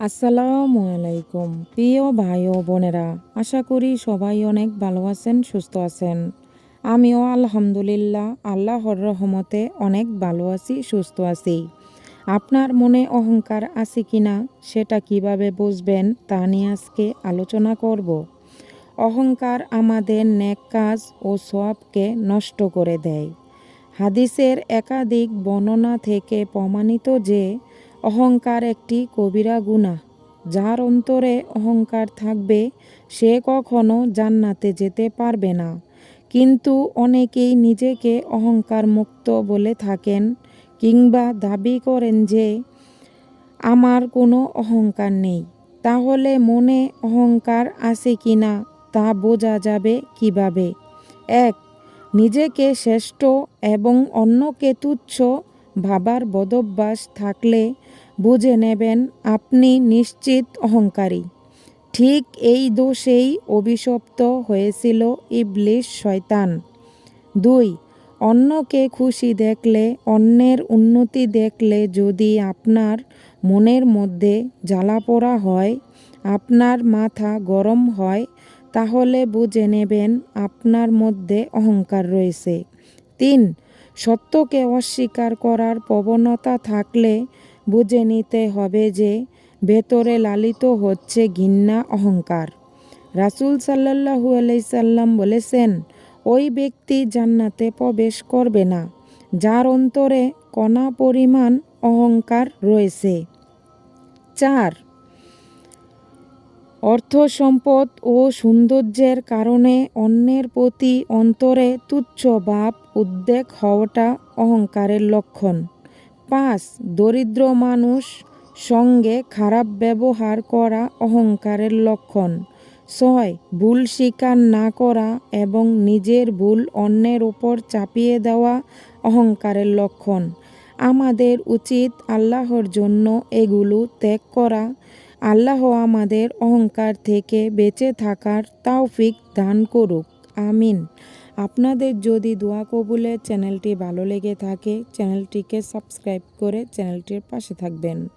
আসসালামু আলাইকুম। প্রিয় ভাই ও বোনেরা, আশা করি সবাই অনেক ভালো আছেন, সুস্থ আছেন। আমিও আলহামদুলিল্লাহ, আল্লাহর রহমতে অনেক ভালো আছি, সুস্থ আছি। আপনার মনে অহংকার আছে কি না সেটা কীভাবে বুঝবেন তা নিয়ে আজকে আলোচনা করব। অহংকার আমাদের নেক কাজ ও সবকে নষ্ট করে দেয়। হাদিসের একাধিক বর্ণনা থেকে প্রমাণিত যে অহংকার একটি কবিরা গুণা। যার অন্তরে অহংকার থাকবে, সে কখনো জান্নাতে যেতে পারবে না। কিন্তু অনেকেই নিজেকে অহংকার মুক্ত বলে থাকেন কিংবা দাবি করেন যে, আমার কোনো অহংকার নেই। তাহলে মনে অহংকার আছে কি না তা বোঝা যাবে কীভাবে? এক, নিজেকে শ্রেষ্ঠ এবং অন্যকে তুচ্ছ ভাবার বদভ্যাস থাকলে বুঝে নেবেন আপনি নিশ্চিত অহংকারী। ঠিক এই দোষেই অভিশপ্ত হয়েছিল ইবলিশ শয়তান। দুই, অন্যকে খুশি দেখলে, অন্যের উন্নতি দেখলে যদি আপনার মনের মধ্যে জ্বালা পোড়া হয়, আপনার মাথা গরম হয়, তাহলে বুঝে নেবেন আপনার মধ্যে অহংকার রয়েছে। তিন সত্যকে অস্বীকার করার প্রবণতা থাকলে বুঝে নিতে হবে যে ভেতরে লালিত হচ্ছে ঘৃণা, অহংকার। রাসুল সাল্লাহু আলাইসাল্লাম বলেছেন, ওই ব্যক্তি জান্নাতে প্রবেশ করবে না, যার অন্তরে কণা পরিমাণ অহংকার রয়েছে। চার অর্থ সম্পদ ও সৌন্দর্যের কারণে অন্যের প্রতি অন্তরে তুচ্ছ ভাব উদ্বেগ হওয়াটা অহংকারের লক্ষণ। পাঁচ, দরিদ্র মানুষ সঙ্গে খারাপ ব্যবহার করা অহংকারের লক্ষণ। ছয়, ভুল স্বীকার না করা এবং নিজের ভুল অন্যের ওপর চাপিয়ে দেওয়া অহংকারের লক্ষণ। আমাদের উচিত আল্লাহর জন্য এগুলো ত্যাগ করা। আল্লাহ আমাদের অহংকার থেকে বেঁচে থাকার তাওফিক দান করুক। আমিন। আপনাদের যদি দোয়া কবুলের চ্যানেলটি ভালো লেগে থাকে, চ্যানেলটিকে সাবস্ক্রাইব করে চ্যানেলটির পাশে থাকবেন।